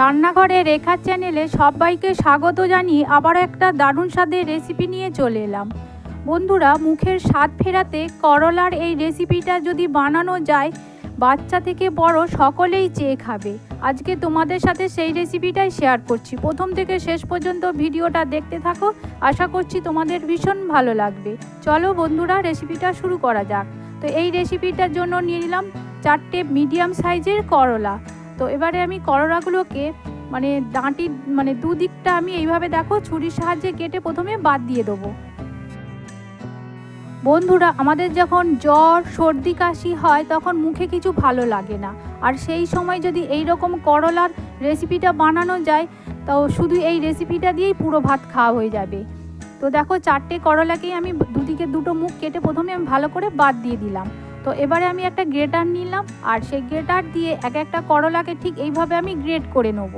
রান্নাঘরে রেখার চ্যানেলে সবাইকে স্বাগত জানিয়ে আবার একটা দারুণ স্বাদের রেসিপি নিয়ে চলে এলাম। বন্ধুরা, মুখের স্বাদ ফেরাতে করলার এই রেসিপিটা যদি বানানো যায়, বাচ্চা থেকে বড় সকলেই চেয়ে খাবে। আজকে তোমাদের সাথে সেই রেসিপিটাই শেয়ার করছি। প্রথম থেকে শেষ পর্যন্ত ভিডিওটা দেখতে থাকো। আশা করছি তোমাদের ভীষণ ভালো লাগবে। চলো বন্ধুরা, রেসিপিটা শুরু করা যাক। তো এই রেসিপিটার জন্য নিয়ে নিলাম চারটে মিডিয়াম সাইজের করলা। তো এবারে আমি করলাগুলোকে মানে ডাঁটি মানে দুদিকটা আমি এইভাবে দেখো, ছুরির সাহায্যে কেটে প্রথমে বাদ দিয়ে দেবো। বন্ধুরা, আমাদের যখন জ্বর, সর্দি, কাশি হয়, তখন মুখে কিছু ভালো লাগে না। আর সেই সময় যদি এই রকম করলার রেসিপিটা বানানো যায়, তো শুধু এই রেসিপিটা দিয়েই পুরো ভাত খাওয়া হয়ে যাবে। তো দেখো, চারটে করলাকেই আমি দুদিকে দুটো মুখ কেটে প্রথমে আমি ভালো করে বাদ দিয়ে দিলাম। তো এবারে আমি একটা গ্রেটার নিলাম, আর সেই গ্রেটার দিয়ে এক একটা করলাকে ঠিক এইভাবে আমি গ্রেট করে নেব।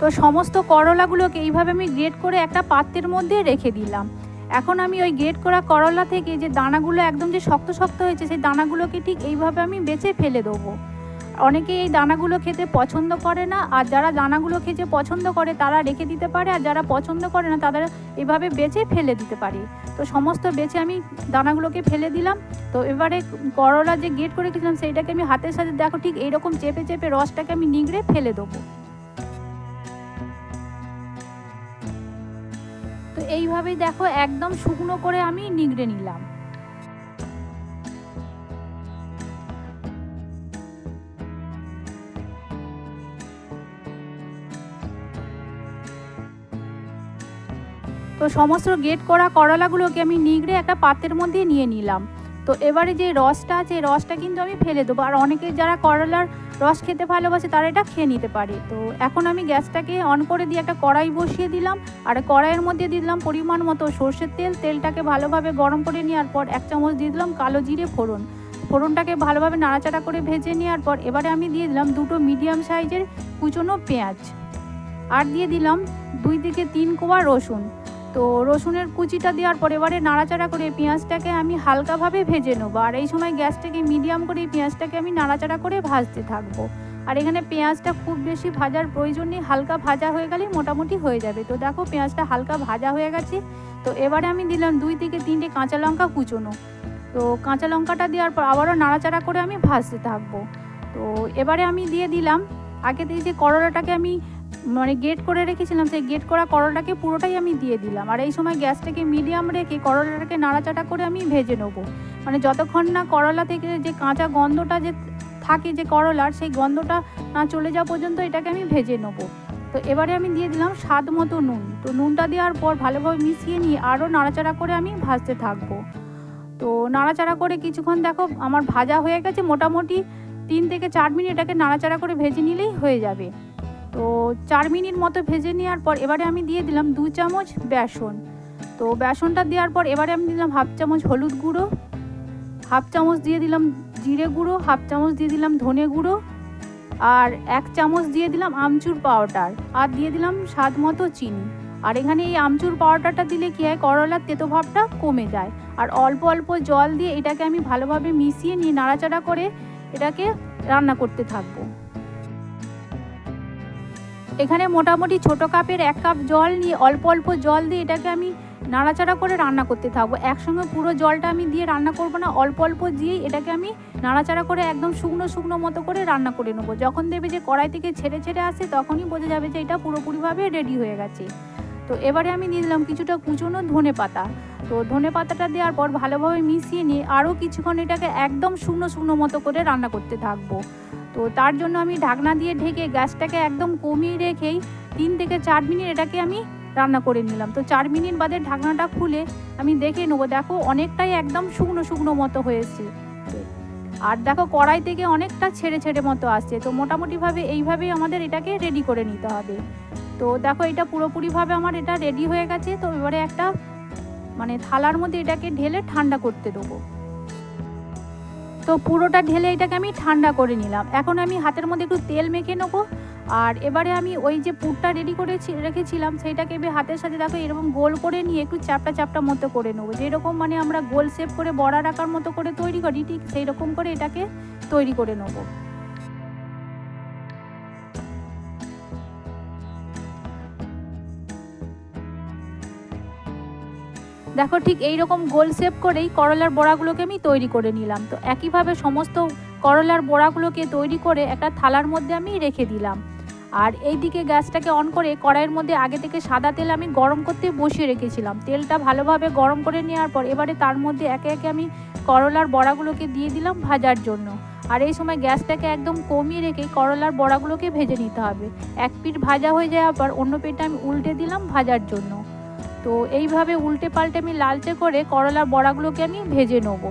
তো সমস্ত করলাগুলোকে এইভাবে আমি গ্রেট করে একটা পাত্রের মধ্যে রেখে দিলাম। এখন আমি ওই গ্রেট করা করলা থেকে যে দানাগুলো একদম যে শক্ত শক্ত হয়েছে, সেই দানাগুলোকে ঠিক এইভাবে আমি বেছে ফেলে দেবো। অনেকে এই দানাগুলো খেতে পছন্দ করে না, আর যারা দানাগুলো খেতে পছন্দ করে তারা রেখে দিতে পারে, আর যারা পছন্দ করে না তাদের এভাবে বেছে ফেলে দিতে পারে। তো সমস্ত বেছে আমি দানাগুলোকে ফেলে দিলাম। তো এবারে করলা যে গেট করে রেখেছিলাম সেইটাকে আমি হাতের সাথে, দেখো ঠিক এইরকম চেপে চেপে রসটাকে আমি নিগড়ে ফেলে দেবো। তো এইভাবেই দেখো একদম শুকনো করে আমি নিগড়ে নিলাম। তো সমস্ত গেট করা করলাগুলোকে আমি নিগড়ে একটা পাত্রের মধ্যে নিয়ে নিলাম। তো এবারে যে রসটা আছে রসটা কিন্তু আমি ফেলে দেবো। আর অনেকে যারা করলার রস খেতে ভালোবাসে, তারা এটা খেয়ে নিতে পারে। তো এখন আমি গ্যাসটাকে অন করে দিয়ে একটা কড়াই বসিয়ে দিলাম। আর কড়াইয়ের মধ্যে দিলাম পরিমাণ মতো সর্ষের তেল। তেলটাকে ভালোভাবে গরম করে নেওয়ার পর এক চামচ দিয়ে দিলাম কালো জিরে ফোড়ন। ফোড়নটাকে ভালোভাবে নাড়াচাড়া করে ভেজে নেওয়ার পর এবারে আমি দিয়ে দিলাম দুটো মিডিয়াম সাইজের কুচনো পেঁয়াজ। আর দিয়ে দিলাম দুই থেকে তিন কোয়া রসুন। তো রসুনের কুচিটা দেওয়ার পর এবারে নাড়াচাড়া করে পেঁয়াজটাকে আমি হালকাভাবে ভেজে নেব। আর এই সময় গ্যাসটাকে মিডিয়াম করে পেঁয়াজটাকে আমি নাড়াচাড়া করে ভাজতে থাকব। আর এখানে পেঁয়াজটা খুব বেশি ভাজার প্রয়োজন নেই, হালকা ভাজা হয়ে গেলেই মোটামুটি হয়ে যাবে। তো দেখো পেঁয়াজটা হালকা ভাজা হয়ে গেছে। তো এবারে আমি দিলাম দুই থেকে তিনটে কাঁচা লঙ্কা কুচোনো। তো কাঁচা লঙ্কাটা দেওয়ার পর আবারও নাড়াচাড়া করে আমি ভাজতে থাকব। তো এবারে আমি দিয়ে দিলাম, আগে থেকে যে করলাটাকে আমি মানে গেট করে রেখেছিলাম, সেই গেট করা করলাটাকে পুরোটাই আমি দিয়ে দিলাম। আর এই সময় গ্যাসটাকে মিডিয়াম রেখে করলাটাকে নাড়াচাড়া করে আমি ভেজে নেব। মানে যতক্ষণ না করলা থেকে যে কাঁচা গন্ধটা যে থাকে যে করলার, সেই গন্ধটা না চলে যাওয়া পর্যন্ত এটাকে আমি ভেজে নেব। তো এবারে আমি দিয়ে দিলাম স্বাদ মতো নুন। তো নুনটা দেওয়ার পর ভালোভাবে মিশিয়ে নিয়ে আরও নাড়াচাড়া করে আমি ভাজতে থাকব। তো নাড়াচাড়া করে কিছুক্ষণ দেখো, আমার ভাজা হয়ে গেছে। মোটামুটি তিন থেকে চার মিনিট এটাকে নাড়াচাড়া করে ভেজে নিলেই হয়ে যাবে। তো চার মিনিট মতো ভেজে নেওয়ার পর এবারে আমি দিয়ে দিলাম দু চামচ বেসন। তো বেসনটা দেওয়ার পর এবারে আমি দিলাম হাফ চামচ হলুদ গুঁড়ো, হাফ চামচ দিয়ে দিলাম জিরে গুঁড়ো, হাফ চামচ দিয়ে দিলাম ধনে গুঁড়ো আর এক চামচ দিয়ে দিলাম আমচুর পাউডার আর দিয়ে দিলাম স্বাদ মতো চিনি। আর এখানে এই আমচুর পাউডারটা দিলে কী হয়, করলার তেতো ভাবটা কমে যায়। আর অল্প অল্প জল দিয়ে এটাকে আমি ভালোভাবে মিশিয়ে নিয়ে নাড়াচাড়া করে এটাকে রান্না করতে থাকব। এখানে মোটামুটি ছোট কাপের এক কাপ জল নিয়ে অল্প অল্প জল দিয়ে এটাকে আমি নাড়াচাড়া করে রান্না করতে থাকব। একসঙ্গে পুরো জলটা আমি দিয়ে রান্না করব না, অল্প অল্প দিয়েই এটাকে আমি নাড়াচাড়া করে একদম শুকনো শুকনো মতো করে রান্না করে নেব। যখন দেবে যে কড়াই থেকে ছেড়ে ছেড়ে আসে, তখনই বোঝা যাবে যে এটা পুরোপুরিভাবে রেডি হয়ে গেছে। তো এবারে আমি দিয়ে দিলাম কিছুটা কুচনো ধনে পাতা। তো ধনে পাতাটা দেওয়ার পর ভালোভাবে মিশিয়ে নিয়ে আরও কিছুক্ষণ এটাকে একদম শুকনো শুকনো মতো করে রান্না করতে থাকব। তো তার জন্য আমি ঢাকনা দিয়ে ঢেকে গ্যাসটাকে একদম কমিয়ে রেখেই তিন থেকে চার মিনিট এটাকে আমি রান্না করে নিলাম। তো চার মিনিট বাদে ঢাকনাটা খুলে আমি দেখে নেব, দেখো অনেকটাই একদম শুকনো শুকনো মতো হয়েছে আর দেখো কড়াই থেকে অনেকটা ছেড়ে ছেড়ে মতো আসছে। তো মোটামুটিভাবে এইভাবেই আমাদের এটাকে রেডি করে নিতে হবে। তো দেখো এটা পুরোপুরিভাবে আমার এটা রেডি হয়ে গেছে। তো এবারে একটা মানে থালার মধ্যে এটাকে ঢেলে ঠান্ডা করতে দেবো। তো পুরোটা ঢেলে এটাকে আমি ঠান্ডা করে নিলাম। এখন আমি হাতের মধ্যে একটু তেল মেখে নেব। আর এবারে আমি ওই যে পুরটা রেডি করেছি, রেখেছিলাম, সেইটাকে এবার হাতের সাথে দেখো এরকম গোল করে নিয়ে একটু চাপটা চাপটা মতো করে নেব। যেরকম মানে আমরা গোল শেপ করে বড়া রাখার মতো করে তৈরি করি, ঠিক সেই রকম করে এটাকে তৈরি করে নেব। দেখো ঠিক এই রকম গোল শেপ করেই করলার বড়াগুলোকে আমি তৈরি করে নিলাম। তো একইভাবে সমস্ত করলার বড়াগুলোকে তৈরি করে একটা থালার মধ্যে আমি রেখে দিলাম। আর এই দিকে গ্যাসটাকে অন করে কড়াইয়ের মধ্যে আগে থেকে সাদা তেল আমি গরম করতে বসিয়ে রেখেছিলাম। তেলটা ভালোভাবে গরম করে নেওয়ার পর এবারে তার মধ্যে একে একে আমি করলার বড়াগুলোকে দিয়ে দিলাম ভাজার জন্য। আর এই সময় গ্যাসটাকে একদম কমিয়ে রেখে করলার বড়াগুলোকে ভেজে নিতে হবে। এক পিঠ ভাজা হয়ে যাওয়ার পর অন্য পিঠটা আমি উল্টে দিলাম ভাজার জন্য। তো এইভাবে উল্টে পাল্টে আমি লালচে করে করলার বড়াগুলোকে আমি ভেজে নেব।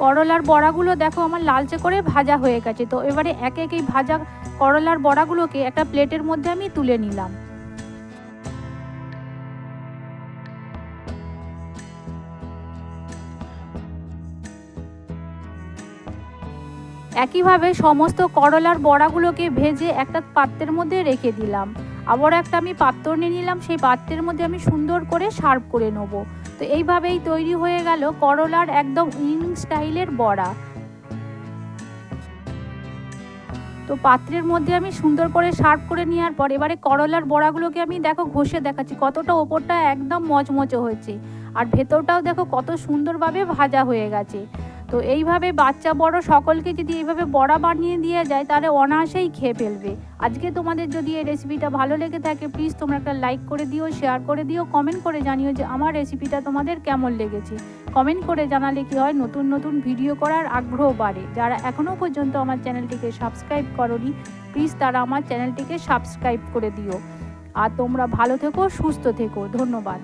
করলার বড়াগুলো দেখো আমার লালচে করে ভাজা হয়ে গেছে, তো এবারে একে একে এই ভাজা করলার বড়াগুলোকে একটা প্লেটের মধ্যে আমি তুলে নিলাম। একইভাবে সমস্ত করলার বড়াগুলোকে ভেজে একটা পাত্রের মধ্যে রেখে দিলাম। আবার একটা আমি পাত্র নিয়ে নিলাম, সেই পাত্রের মধ্যে আমি সুন্দর করে সার্ভ করে নেব। তো এইভাবেই তৈরি হয়ে গেল করলার একদম ইং স্টাইলের বড়া। তো পাত্রের মধ্যে আমি সুন্দর করে সার্ভ করে নেওয়ার পর এবারে করলার বড়াগুলোকে আমি দেখো ঘষে দেখাচ্ছি, কতটা ওপরটা একদম মচমচে হয়েছে। আর ভেতরটাও দেখো কত সুন্দরভাবে ভাজা হয়ে গেছে। তো এইভাবে বাচ্চা বড় সকলকে যদি এইভাবে বড়া বানিয়ে দিয়ে যায়, তাহলে অনায়াসেই খেয়ে ফেলবে। আজকে তোমাদের যদি এই রেসিপিটা ভালো লেগে থাকে প্লিজ তোমরা একটা লাইক করে দিও শেয়ার করে দিও কমেন্ট করে জানিও যে আমার রেসিপিটা তোমাদের কেমন লেগেছে। কমেন্ট করে জানালে কি হয়, নতুন নতুন ভিডিও করার আগ্রহ বাড়ে। যারা এখনও পর্যন্ত আমার চ্যানেলটিকে সাবস্ক্রাইব করনি প্লিজ তারা আমার চ্যানেলটিকে সাবস্ক্রাইব করে দিও। আর তোমরা ভালো থেকো, সুস্থ থেকো। ধন্যবাদ।